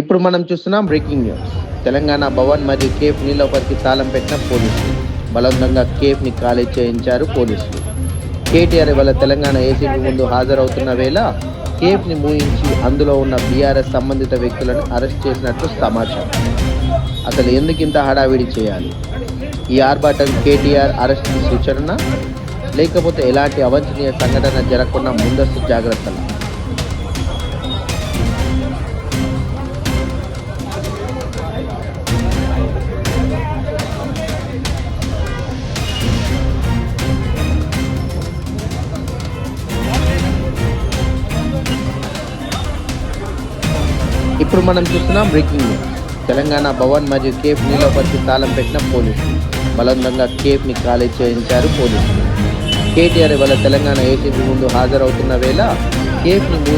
ఇప్పుడు మనం చూస్తున్నాం బ్రేకింగ్ న్యూస్ తెలంగాణ భవన్ మరియు కేఫ్ నీలోపతికి తాళం పెట్టిన పోలీసులు. బలవంతంగా కేఫ్ని ఖాళీ చేయించారు పోలీసులు. కేటీఆర్ వల్ల తెలంగాణ ఏసీబీ ముందు హాజరవుతున్న వేళ కేఫ్ని మూయించి అందులో ఉన్న బీఆర్ఎస్ సంబంధిత వ్యక్తులను అరెస్ట్ చేసినట్లు సమాచారం. అసలు ఎందుకు ఇంత హడావిడి చేయాలి? ఈ ఆర్భాటం కేటీఆర్ అరెస్ట్ సూచన? లేకపోతే ఎలాంటి అవాంఛనీయ సంఘటన జరగకుండా ముందస్తు జాగ్రత్తలు? ఇప్పుడు మనం చూస్తున్నాం బ్రేకింగ్ న్యూస్ తెలంగాణ భవన్ మరియు కేఫ్ నీలోపతికి తాళం పెట్టిన పోలీసులు. బలవంతంగా కేఫ్ని ఖాళీ చేయించారు పోలీసులు. కేటీఆర్ ఇవాళ తెలంగాణ ఏసీబీ ముందు హాజరవుతున్న వేళ కేఫ్ని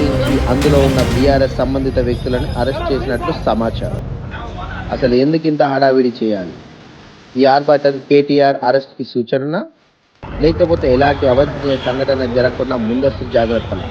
అందులో ఉన్న బీఆర్ఎస్ సంబంధిత వ్యక్తులను అరెస్ట్ చేసినట్లు సమాచారం. అసలు ఎందుకు ఇంత హడావిడి చేయాలి? ఈ ఆర్భాటం కేటీఆర్ అరెస్ట్కి సూచన లేకపోతే ఎలాంటి అవాంఛనీయ సంఘటన జరగకుండా ముందస్తు జాగ్రత్తలు?